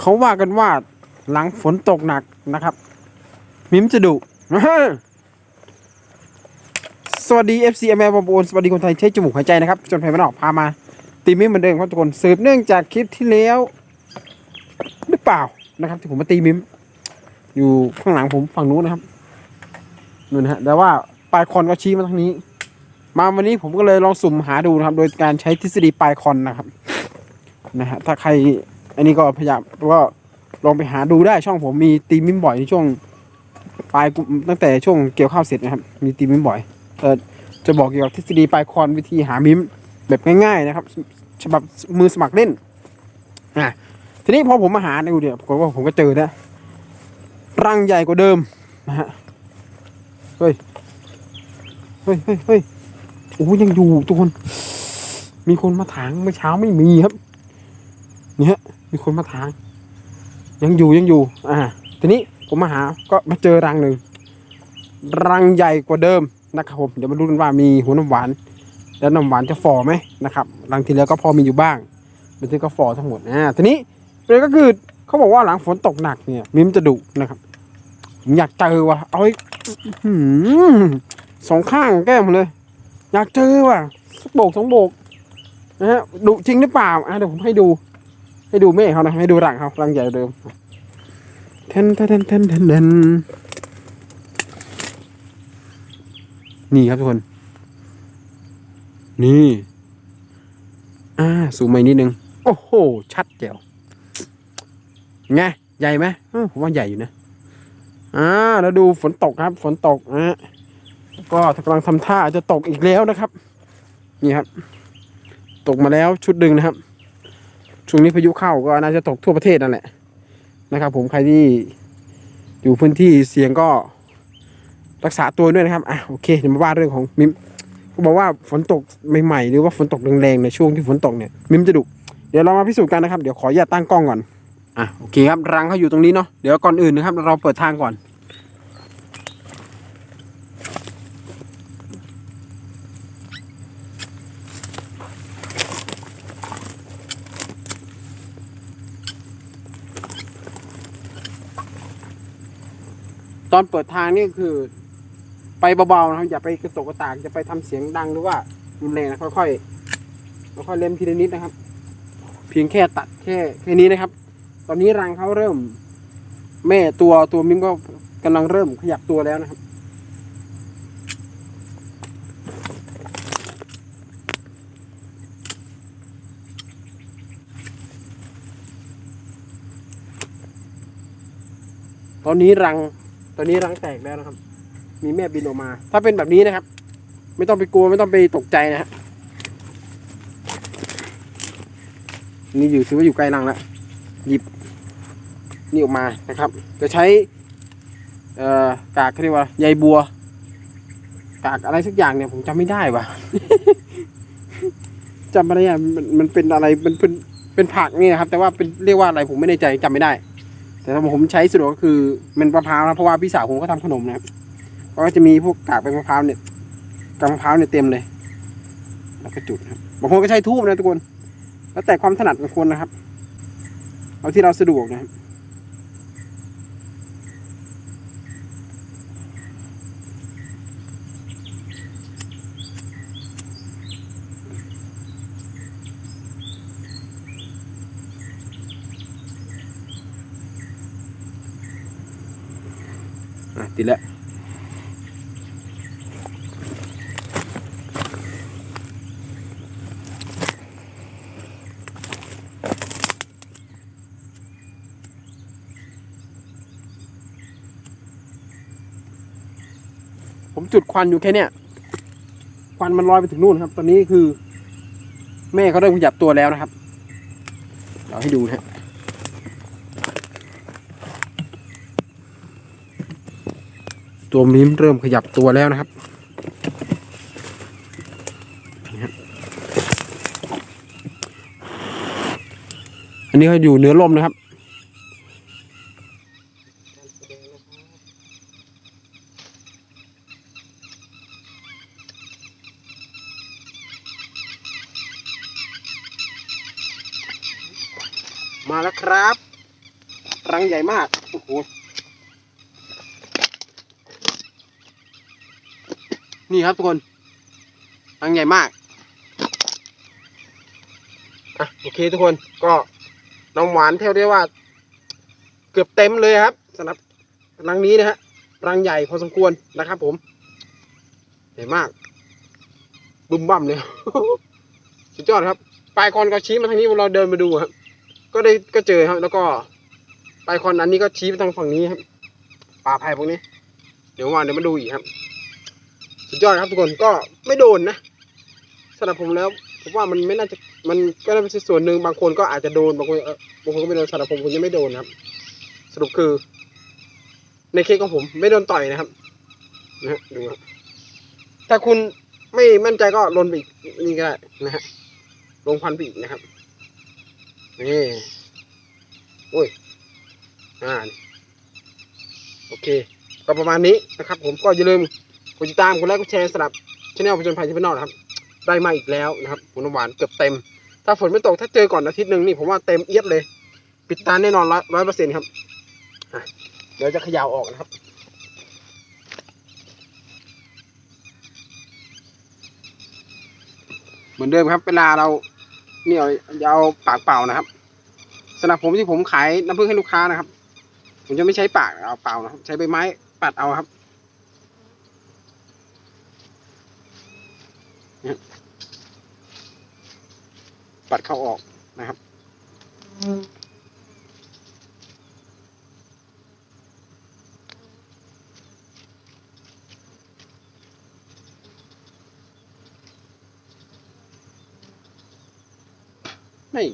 เขาว่ากันว่าหลังฝนตกหนักนะครับ มิมจะดุสวัสดี FC อเมริกาบอลสวัสดีคนไทยใช้จมูกหายใจนะครับ จนไพมันออกพามา ตีมิมเหมือนเดิมครับทุกคนสืบเนื่องจากคลิปที่แล้ว หรือเปล่านะครับที่ผมมาตีมิม อยู่ข้างหลังผมฝั่งนู้นนะครับนู่นะฮะแต่ว่าปลายคอนก็ชี้มาทางนี้ มาวันนี้ผมก็เลยลองสุ่มหาดูนะครับ โดยการใช้ทฤษฎีปลายคอนนะครับ นะฮะถ้าใครอันนี้ก็พยายามก็ลองไปหาดูได้ช่องผมมีตีมิมบ่อยในช่วงปลายตั้งแต่ช่วงเกี่ยวข้าวเสร็จนะครับ มีตีมิมบ่อยเออจะบอกเกี่ยวกับทฤษฎีปลายคอนวิธีหามิมแบบง่าย ๆ นะครับ ฉบับมือสมัครเล่นอะทีนี้พอผมมาหาดูเนี่ยผมก็ผมก็เจอนะรังใหญ่กว่าเดิมนะฮะเฮ้ยเฮ้ยเฮ้ยเฮ้ยโอ้ยังอยู่ทุกคน มีคนมาถางเมื่อเช้าไม่มีครับ เนี่ยมีคนมาถางยังอยู่ยังอยู่ อ่า ทีนี้ผมมาหาก็มาเจอรังหนึ่งรังใหญ่กว่าเดิมนะครับผมเดี๋ยวมาดูกันว่ามีหัวน้ำหวาน แล้วน้ำหวานจะฝ่อไหมนะครับรังที่แล้วก็พอมีอยู่บ้างเป็นที่ก็ฝ่อทั้งหมดอ่าทีนี้เลยก็คือเขาบอกว่าหลังฝนตกหนักเนี่ยมิมจะดุนะครับผมอยากเจอว่ะเอาไอ้อื้อหือสองข้างแก้มเลย อยากเจอว่ะสักโบกสองโบกนะฮะดุจริงหรือเปล่าอะเดี๋ยวผมให้ดู ให้ดูแม่เขานะให้ดูรังเขารังใหญ่เดิมเทนเทนเทนเทนเทนนี่ครับทุกคน นี่ อ่า สูงมาอีกนิดนึง โอ้โห ชัดแจ๋วไงใหญ่ไหมผมว่าใหญ่อยู่นะ อ่า แล้วดูฝนตกครับ ฝนตกอะก็กำลังทำท่าจะตกอีกแล้วนะครับ นี่ครับ ตกมาแล้วชุดหนึ่งนะครับ ช่วงนี้พายุเข้าก็น่าจะตกทั่วประเทศนั่นแหละนะครับ ผมใครที่อยู่พื้นที่เสี่ยงก็รักษาตัวด้วยนะครับอะโอเคเดี๋ยวมาว่าเรื่องของมิมเขาบอกว่าฝนตกใหม่ๆ หรือว่าฝนตกแรงๆในช่วงที่ฝนตกเนี่ยมิมจะดุเดี๋ยวเรามาพิสูจน์กันนะครับเดี๋ยวขออนุญาตตั้งกล้องก่อนอะโอเคครับรังเขาอยู่ตรงนี้เนาะเดี๋ยวก่อนอื่นนะครับ เราเปิดทางก่อน ตอนเปิดทางนี่คือ ไปเบาๆนะครับอย่าไปกระตกกระตากอย่าไปทำเสียงดังหรือว่ารุนแรงนะค่อยๆค่อยๆเล่มทีละนิดนะครับ เพียงแค่ตัดแค่แค่นี้นะครับ ตอนนี้รังเขาเริ่ม แม่ตัวตัวมิ้มก็กำลังเริ่มขยับตัวแล้วนะครับตอนนี้รัง ตอนนี้รังแตกแล้วนะครับ มีแม่บินออกมา ถ้าเป็นแบบนี้นะครับ ไม่ต้องไปกลัวไม่ต้องไปตกใจนะฮะนี่อยู่ถือว่าอยู่ใกล้รังแล้วหยิบนี่ออกมานะครับ จะใช้เอ่อกากเรียกว่าใยบัว กากอะไรสักอย่างเนี่ยผมจำไม่ได้ว่ะจำไม่ได้อะมันมันเป็นอะไรมันเป็นเป็นผักนี่นะครับ แต่ว่าเป็นเรียกว่าอะไรผมไม่แน่ใจจำไม่ได้ แต่ถ้าผมใช้สะดวกก็คือเป็นมะพร้าวนะเพราะว่าพี่สาวผมก็ทำขนมนะครับก็จะมีพวกกากใบมะพร้าวเนี่ยกากมะพร้าวเนี่ยเต็มเลย แล้วก็จุดครับบางคนก็ใช้ทูบนะทุกคน แล้วแต่ความถนัดของคนนะครับ เอาที่เราสะดวกนะครับ ติดแล้วผมจุดควันอยู่แค่เนี้ยควันมันลอยไปถึงนู่นครับ ตอนนี้คือ แม่เขาเริ่มขยับตัวแล้วนะครับเดี๋ยวให้ดูนะฮะ ตัวมิ้มเริ่มขยับตัวแล้วนะครับอันนี้เขาอยู่เหนือลมนะครับ มาแล้วครับ รังใหญ่มาก โอ้โห นี่ครับทุกคนรังใหญ่มากอะโอเคทุกคนก็น้องหวานเท่าได้ว่า เกือบเต็มเลยครับสำหรับรังนี้นะฮะรังใหญ่พอสมควรนะครับ ผมใหญ่มากบุ้มบั่มเลยสุดยอดครับปลายคอนก็ชี้มาทางนี้เราเดินมาดูครับ ก็ได้ก็เจอครับ แล้วก็ปลายคอนอันนี้ก็ชี้ไปทางฝั่งนี้ครับป่าไผ่พวกนี้ เดี๋ยววันเดี๋ยวมาดูอีกครับ สุดยอดครับทุกคนก็ไม่โดนนะสำหรับผมแล้วผมว่ามันไม่น่าจะมันก็น่าเป็นส่วนหนึ่งบางคนก็อาจจะโดนบางคนบางคนก็ไม่โดนสำหรับผมผมยังไม่โดนครับ สรุปคือ ในเคสของผมไม่โดนต่อยนะครับนะฮะดูครับถ้าคุณไม่มั่นใจก็ลนไปอีกนี่ก็ได้นะฮะลงพันไปอีกนะครับนี่โอ้ยอ่าโอเค ก็ประมาณนี้นะครับ ผมก็อย่าลืม กดติดตามกดไลค์กดแชร์สำหรับช่องผจญภัยที่พนอกนะครับ ได้มาอีกแล้วนะครับผลหวานเกือบเต็ม ถ้าฝนไม่ตกถ้าเจอก่อนอาทิตย์หนึ่งนี่ผมว่าเต็มเอียดเลย ปิดตาแน่นอนร้อยเปอร์เซ็นต์ครับเดี๋ยวจะขย่าออกนะครับเหมือนเดิมครับ เวลาเราเนี่ยจะเอาปากเปล่านะครับสำหรับผมที่ผมขายน้ำผึ้งให้ลูกค้านะครับ ผมจะไม่ใช้ปากเอาเปล่านะครับ ใช้ใบไม้ปัดเอาครับเนี่ย ปัดเข้าออกนะครับ ไม่